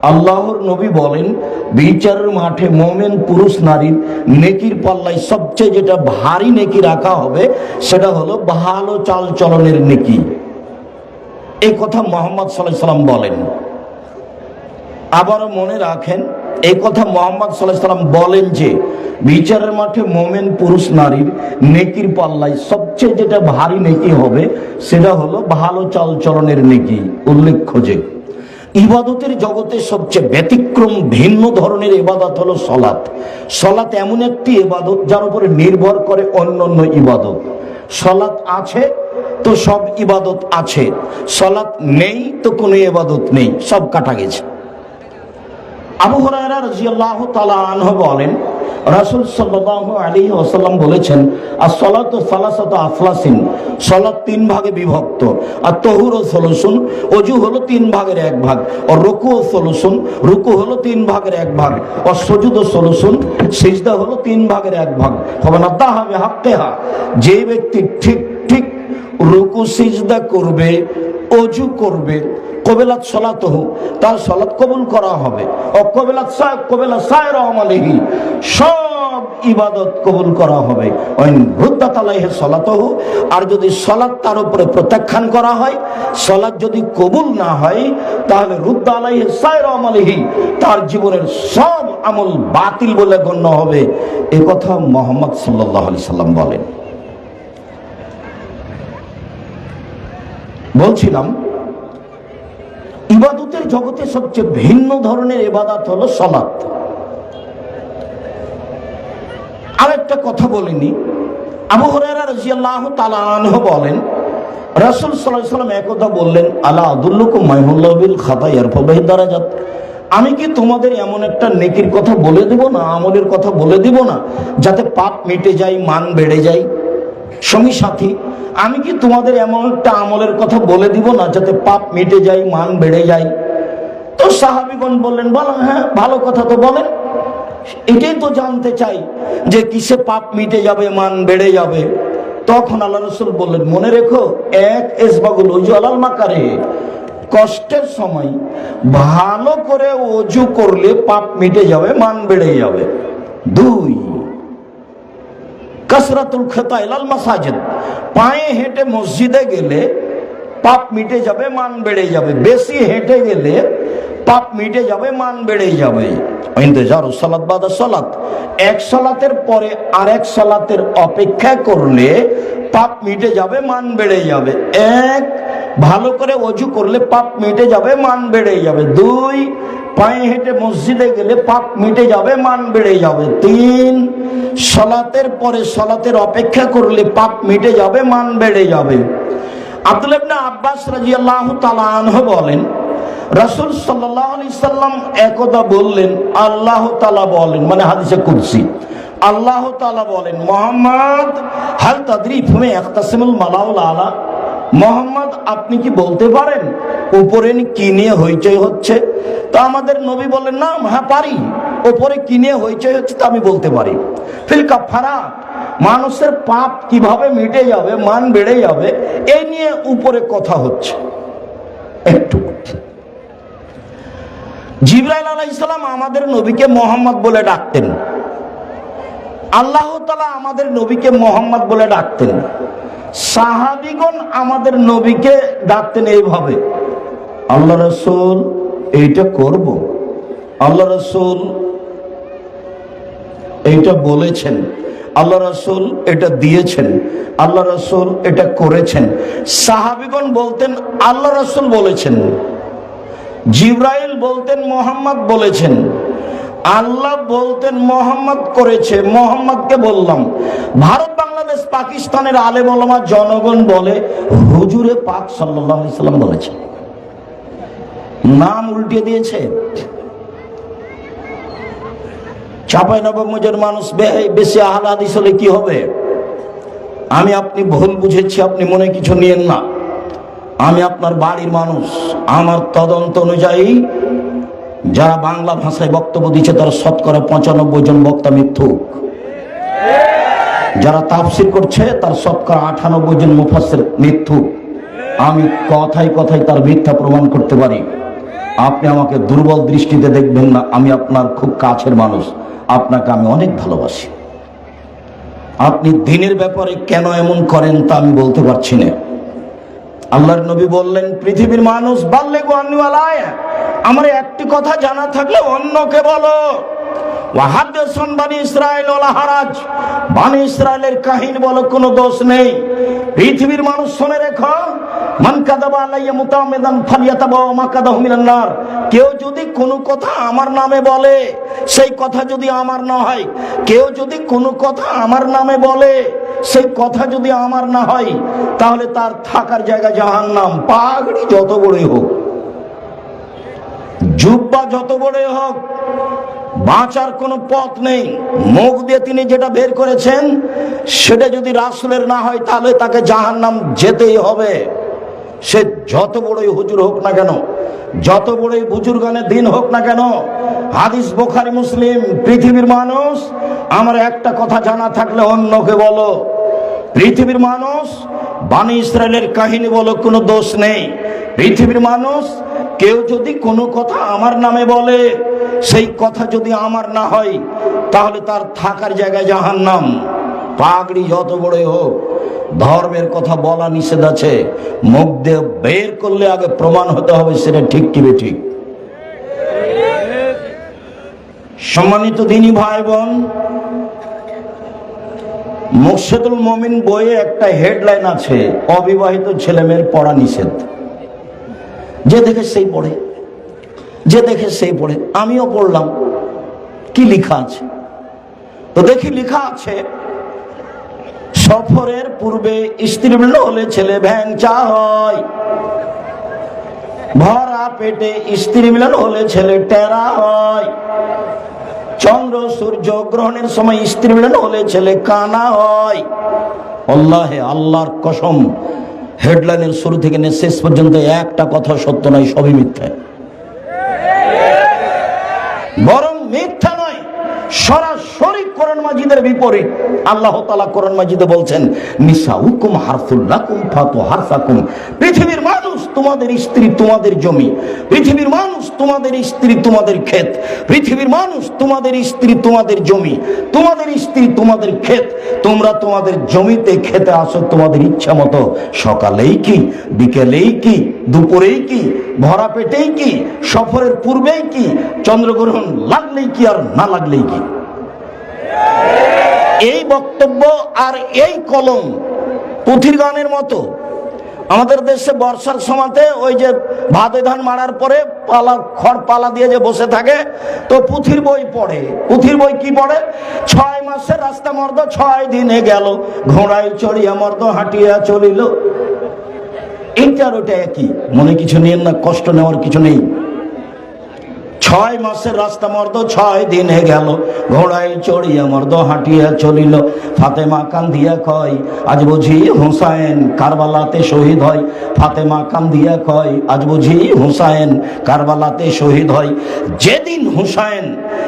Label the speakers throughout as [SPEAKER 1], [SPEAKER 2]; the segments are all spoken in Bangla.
[SPEAKER 1] আল্লাহর নবী বলেন, বিচারের মাঠে মোমেন পুরুষ নারীর নেকির পাল্লায় সবচেয়ে যেটা ভারী নেকি রাখা হবে, সেটা হলো ভালো চাল চলনের নেকি। এই কথা মোহাম্মদ সাল্লাহ সাল্লাম বলেন। আবারও মনে রাখেন এই কথা মোহাম্মদ সাল্লাহ সাল্লাম বলেন যে, বিচারের মাঠে মোমেন পুরুষ নারীর নেকির পাল্লায় সবচেয়ে যেটা ভারী নেকি হবে, সেটা হলো ভালো চাল চলনের নেকি। উল্লেখ্য যে ইবাদতের জগতে সবচেয়ে ব্যতিক্রম ভিন্ন ধরনের ইবাদত হলো সলাত সলাত এমন একটি ইবাদত যার উপরে নির্ভর করে অন্যান্য ইবাদত। সলাত আছে তো সব ইবাদত আছে। সলাত নেই তো কোনো ইবাদত নেই, সব কাটা গেছে। আবু হরাইরা রাজিয়াল্লাহ তালা আনহ বলেন রাসূল সাল্লাল্লাহু আলাইহি ওয়াসাল্লাম বলেছেন as-salatu সালাসাতু আফলাসিন সালাত তিন ভাগে বিভক্ত। আর তহুর ও সলুসুন, অজু হলো তিন ভাগের এক ভাগ। ও রুকু ও সলুসুন, রুকু হলো তিন ভাগের এক ভাগ। ও সজুদ ও সলুসুন, সিজদা হলো তিন ভাগের এক ভাগ। হবে না তা হবে হাক্কেহা যে ব্যক্তি ঠিক ঠিক রুকু, সিজদা করবে, অজু করবে কবেলাত সলাত তার সলাত কবুল করা হবে। ও কবেলাত সাহেব কবেলা সায়ের আমালিহি সব ইবাদত কবুল করা হবে। আলাইহে সলাত আর যদি সলাৎ তার উপরে প্রত্যাখ্যান করা হয়, সলাৎ যদি কবুল না হয়, তাহলে রুদ্দা আলাইহে সায়ের আমালিহি তার জীবনের সব আমল বাতিল বলে গণ্য হবে। এ কথা মোহাম্মদ সাল্লাহ আলি সাল্লাম বলেন। বলছিলাম ইবাদতের জগতে সবচেয়ে ভিন্ন ধরনের ইবাদত হলো সলাৎ আরেকটা কথা বলিনি। আবু হরাইরা রাদিয়াল্লাহু তাআলা বলেন, রাসূল আলাইহি সাল্লাম একদা বললেন, আলা আদুল্লুকুম মাইহুল্লাহ বিল খাতায়ার ফাবাহি দারাজাত। আমি কি তোমাদের এমন একটা নেকির কথা বলে দেব না, আমলের কথা বলে দিব না, যাতে পাপ মিটে যায়, মান বেড়ে যায়? সঙ্গী সাথী আমি কি তোমাদের এমন একটা আমলের কথা বলে দিব না যাতে পাপ মিটে যায়, মান বেড়ে যায়? তো সাহাবিগণ বললেন, বলো হ্যাঁ ভালো কথা তো বলেন। এটাই তো জানতে চাই যে কিসে পাপ মিটে যাবে, মান বেড়ে যাবে। তখন আল্লাহ রসুল বললেন, মনে রেখো, এক এসবাগুল ওজু আলাল মাকারে। কষ্টের সময় ভালো করে অজু করলে পাপ মিটে যাবে, মান বেড়ে যাবে। দুই কসরাতুল খেতা ইলাল মাসাজিদ। পায়ে হেঁটে মসজিদে গেলে পাপ মিটে যাবে, মান বেড়ে যাবে। বেশি হেঁটে গেলে পাপ মিটে যাবে, মান বেড়ে যাবে। ইন্তজার সালাত বাদা সালাত। এক সালাতের পরে আর এক সালাতের অপেক্ষা করলে পাপ মিটে যাবে, মান বেড়ে যাবে। এক, ভালো করে অজু করলে পাপ মিটে যাবে, মান বেড়ে যাবে। দুই পায়ে হেঁটে মসজিদে গেলে পাপ মিটে যাবে, মান বেড়ে যাবে। তিন, সলাতের পরে সলাতের অপেক্ষা করলে পাপ মিটে যাবে, মান বেড়ে যাবে। আব্দুল ইবনে আব্বাস রাদিয়াল্লাহু তাআলা আনহু বলেন, রাসূল সাল্লাম একদা বললেন, আল্লাহ তালা বলেন মানে হাদিসে কুদসি, আল্লাহ তালা বলেন, মোহাম্মদ, হাল তাদরি ফুমে ইখতাসিমুল মালাউল আলা? মোহাম্মদ, আপনি কি বলতে পারেন? উপরে কি নিয়ে হইচই হচ্ছে। তো আমাদের নবী বলেন না হ্যাঁ পারি। ওপরে কি নিয়ে হইচই হচ্ছে তা আমি বলতে পারি। ফিল কাফারা মানুষের পাপ কীভাবে মিটে যাবে, মান বেড়ে যাবে এই নিয়ে উপরে কথা হচ্ছে। একটু জিব্রাইল আলাইসালাম আমাদের নবীকে মোহাম্মদ বলে ডাকতেন। আল্লাহ তালা আমাদের নবীকে মোহাম্মদ বলে ডাকতেন। সাহাবিগণ আমাদের নবীকে ডাকতেন এইভাবে, আল্লাহ রসুল এইটা করব। আল্লাহ রসুল এইটা বলেছেন। আল্লাহ রসুল এটা দিয়েছেন। আল্লাহ রসুল এটা করেছেন। সাহাবিগণ বলতেন, আল্লাহ রসুল বলেছেন। জিব্রাইল বলতেন, মোহাম্মদ বলেছেন। আল্লাহ বলতেন, মোহাম্মদ করেছে। মোহাম্মদকে বললাম, ভারত, বাংলাদেশ, পাকিস্তানের আলেম জনগণ বলে হুজুরে পাক সাল্লাম বলেছে। নাম উল্টিয়ে দিয়েছে। চাপাই নবাবগঞ্জের মানুষ বেশি আহাল হাদিস হলে কি হবে? আমি আপনি ভুল বুঝেছি, আপনি মনে কিছু নিয়েন না। আমি আপনার বাড়ির মানুষ। আমার তদন্ত অনুযায়ী যারা বাংলা ভাষায় বক্তব্য দিচ্ছে, তারা শতকরা পঁচানব্বই জন বক্তা মিথ্যুক। যারা তাফসির করছে, তার শতকরা আটানব্বই জন মুফাসের মিথ্যুক। আমি কথায় কথায় তার মিথ্যা প্রমাণ করতে পারি। আপনি আমাকে দুর্বল দৃষ্টিতে দেখবেন না, আমি আপনার খুব কাছের মানুষ। আপনাকে আমি অনেক ভালোবাসি। আপনি দিনের ব্যাপারে কেন এমন করেন তা আমি বলতে পারছি না। আল্লাহর নবী বললেন, পৃথিবীর মানুষ বাল্লে গোয়ানিওয়ালায় আমার একটি কথা জানা থাকলে অন্যকে বলো। ওয়াহাদ্দেশন বানি ইসরায়েল ওলা হারাজ বানি ইসরায়েলের কাহিনী বলো কোনো দোষ নেই। পৃথিবীর মানুষ শুনে রেখো কেউ যদি কোনো কথা আমার নামে বলে, সেই কথা যদি আমার না হয়। কেউ যদি কোনো কথা আমার নামে বলে, সেই কথা যদি আমার না হয়, তাহলে তার থাকার জায়গা জাহান্নাম। পাগড়ি যত বড়ই হোক, জুব্বা যত বড়ই হোক বাঁচার কোনো পথ নেই। মুখ দিয়ে তিনি যেটা বের করেছেন, সেটা যদি রাসুলের না হয়, তাহলে তাকে জাহান্নাম যেতেই হবে। সে যত বড়ই হুজুর হোক না কেন, যত বড়ই বুজুর্গানের দিন হোক না কেন, হাদিস বোখারি, মুসলিম, পৃথিবীর মানুষ, আমার একটা কথা জানা থাকলে অন্যকে বলো। পৃথিবীর মানুষ বাণী ইসরায়েলের কাহিনী বলো, কোনো দোষ নেই। পৃথিবীর মানুষ কেউ যদি কোনো কথা আমার নামে বলে, সেই কথা যদি আমার না হয়, তাহলে তার থাকার জায়গায় জাহান্নাম। পাগড়ি যত বড়ই হোক, ধর্মের কথা বলা নিষেধ আছে। মুখ দিয়ে বের করলে আগে প্রমাণ হতে হবে সেটা ঠিক কি ঠিক সম্মানিত দিনী ভাই বোন মুর্শেদুল মমিন বইয়ে একটা হেডলাইন আছে, অবিবাহিত ছেলেমেয়ের পড়া নিষেধ। যে দেখে সেই পড়ে, যে দেখে সেই পড়ে। আমিও পড়লাম, কি লেখা আছে? তো দেখি লেখা আছে, সফরের পূর্বে স্ত্রী মিলন হলে ছেলে ভ্যাংচা হয়। ভরা পেটে স্ত্রী মিলন হলে ছেলে টেরা হয়। চন্দ্র সূর্য গ্রহণের সময় স্ত্রী মিলন হলে ছেলে কানা হয়। আল্লাহে, আল্লাহর কসম হেডলাইনের শুরু থেকে নিয়ে শেষ পর্যন্ত একটা কথা সত্য নয়, সবই মিথ্যা। বরং মিথ্যা নয়, সরাসরি কোরআন মাজিদের বিপরীত। আল্লাহ তালা কোরআন মাজিদে বলছেন নিসা হুকুম হারফুল্লাকুম ফাতু হারফাকুম পৃথিবীর মানুষ তোমাদের স্ত্রী তোমাদের জমি। পৃথিবীর মানুষ তোমাদের স্ত্রী তোমাদের ক্ষেত। পৃথিবীর মানুষ তোমাদের স্ত্রী তোমাদের জমি। তোমাদের স্ত্রী তোমাদের ক্ষেত। তোমরা তোমাদের জমিতে খেতে আসো তোমাদের ইচ্ছা মতো। সকালেই কি, বিকেলেই কি, দুপুরেই কি, ভরা পেটেই কি, সফরের পূর্বেই কি, চন্দ্রগ্রহণ লাগলেই কি আর না লাগলেই কি? এই বক্তব্য আর এই কলম পুথির গানের মতো আমাদের দেশে বর্ষার সময়তে ওই যে ভাদে ধান মারার পরে পালা, খড় পালা দিয়ে যে বসে থাকে, তো পুঁথির বই পড়ে। পুঁথির বই কি পড়ে? ছয় মাসের রাস্তা মর্দ, ছয় দিনে গেল। ঘোড়ায় চড়িয়া মর্দ, হাঁটিয়া চলিল। এইটার ওটা একই। মনে কিছু নিয়েন না, কষ্ট নেওয়ার কিছু নেই। ছয় মাসের রাস্তা মর্দ, ছয় দিনে গেল। ঘোড়ায় চড়িয়া মর্দ হাঁটিয়া চলিল। ফাতেমা কান্দিয়া কয়, আজ বুঝি হুসাইন কারবালাতে শহীদ হয়। ফাতেমা কান্দিয়া কয়, আজ বুঝি হুসাইন কারবালাতে শহীদ হয়। যেদিন হুসাইন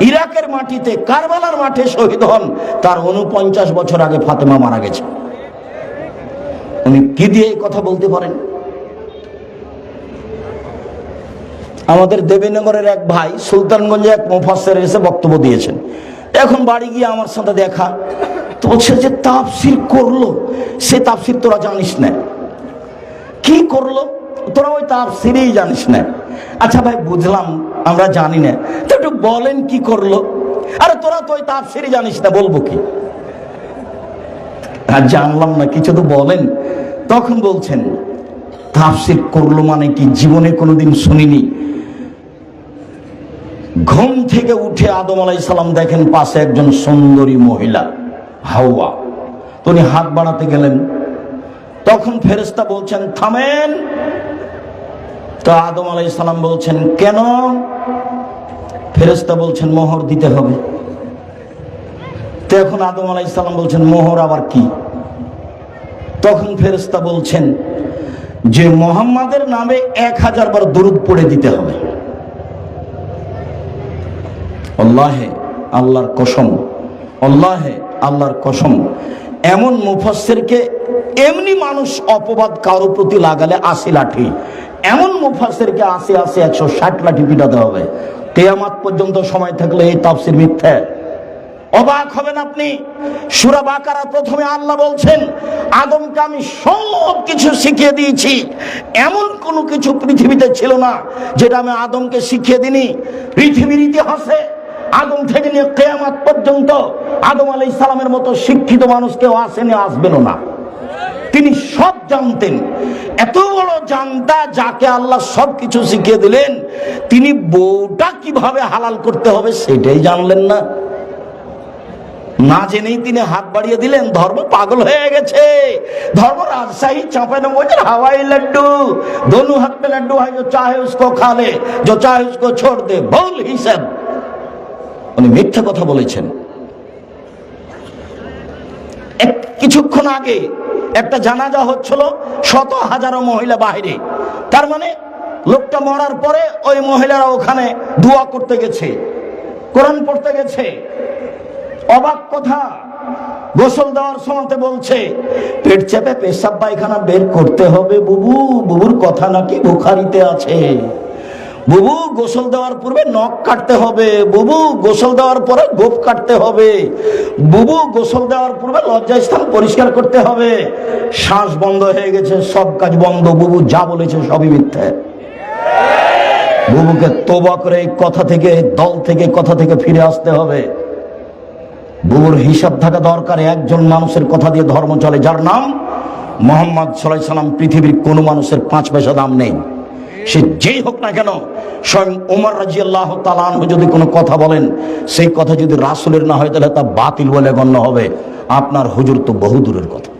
[SPEAKER 1] ইরাকের মাটিতে, কারবালার মাঠে শহীদ হন, তার উনপঞ্চাশ বছর আগে ফাতেমা মারা গেছে। উনি কি দিয়ে কথা বলতে পারেন? আমাদের দেবীনগরের এক ভাই সুলতানগঞ্জে এক মুফাসের এসে বক্তব্য দিয়েছেন। এখন বাড়ি গিয়ে আমার সাথে দেখা, তো বলছে যে তাফসির করল, সে তাফসির তোরা জানিস না। কি করল? তোরা ওই তাফসিরেই জানিস না। আচ্ছা ভাই, বুঝলাম, আমরা জানি না। তো একটু বলেন কি করল? আরে তোরা তো ওই তাফসিরই জানিস না, বলব কি? আর জানলাম না, কিছু তো বলেন। তখন বলছেন, তাফসির করল মানে কি? জীবনে কোনোদিন শুনিনি। ঘুম থেকে উঠে আদম আলাই সালাম দেখেন পাশে একজন সুন্দরী মহিলা, হাওয়া। উনি হাত বাড়াতে গেলেন। তখন ফেরেস্তা বলছেন, থামেন। তো আদম আলাই সালাম বলছেন, কেন? ফেরেস্তা বলছেন, মোহর দিতে হবে। তো এখন আদম আলাই সালাম বলছেন, মোহর আবার কি? তখন ফেরেস্তা বলছেন, যে মোহাম্মদের নামে এক হাজার বার দরুদ পড়ে দিতে হবে। আল্লাহে আল্লাহর কসম, আল্লাহে আল্লাহর কসম। এমন মুফাসসিরকে এমনি মানুষ অপবাদ কারও প্রতি লাগালে আসি লাঠি। এমন মুফাসেরকে আসে আসে একশো ষাট লাঠি পিটাতে হবে। কেয়ামাত পর্যন্ত সময় থাকলে এই তাফসির মিথ্যা। অবাক হবেন আপনি। সুরা বাকারা প্রথমে আল্লাহ বলছেন, আদমকে আমি সব কিছু শিখিয়ে দিয়েছি। এমন কোনো কিছু পৃথিবীতে ছিল না যেটা আমি আদমকে শিখিয়ে দিনি পৃথিবীর ইতিহাসে আদম থেকে নিয়ে কেয়ামাত পর্যন্ত আদম আলাই সালামের মতো শিক্ষিত মানুষ কেউ আসেনি আসবেনও না। তিনি সব জানতেন। এত বড় জানতা যাকে আল্লাহ সব কিছু শিখিয়ে দিলেন, তিনি বউটা কীভাবে হালাল করতে হবে সেটাই জানলেন না। না জেনেই তিনি হাত বাড়িয়ে দিলেন, ধর্ম পাগল হয়ে গেছে। ধর্ম রাজশাহী চাঁপে নমোজের হাওয়াই লাড্ডু দনু হাত পে লাড্ডু হয়, যো চাহে উসকো খালে যো চাহে উসকো ছোড় দে ভুল হিসাব। উনি মিথ্যা কথা বলেছেন। কিছুক্ষণ আগে একটা জানাজা হচ্ছিল শত হাজারো মহিলা বাইরে তার মানে লোকটা মরার পরে ওই মহিলারা ওখানে দোয়া করতে গেছে, কোরআন পড়তে গেছে। অবাক কথা, গোসল দেওয়ার সময়তে বলছে, পেট চেপে পেশাব পায়খানা বের করতে হবে বুবু, বুবুর কথা নাকি বুখারিতে আছে। বুবু গোসল দেওয়ার পূর্বে নখ কাটতে হবে, বুবু গোসল দেওয়ার পরে গোপ কাটতে হবে, বুবু গোসল দেওয়ার পূর্বে লজ্জাস্থান পরিষ্কার করতে হবে। শ্বাস বন্ধ হয়ে গেছে, সব কাজ বন্ধ, বুবু যা বলেছে সবই মিথ্যে। বুবুকে তোবা করে কথা থেকে দল থেকে, কথা থেকে ফিরে আসতে হবে। বুবুর হিসাব থাকা দরকার, একজন মানুষের কথা দিয়ে ধর্ম চলে, যার নাম মোহাম্মদ সাল্লাহ সাল্লাম পৃথিবীর কোনো মানুষের পাঁচ পয়সা দাম নেই। সে যেই হোক না কেন, স্বয়ং ওমর রাজি আল্লাহ তালানহ যদি কোনো কথা বলেন, সেই কথা যদি রাসুলের না হয়, তাহলে তা বাতিল বলে গণ্য হবে। আপনার হুজুর তো বহু দূরের কথা।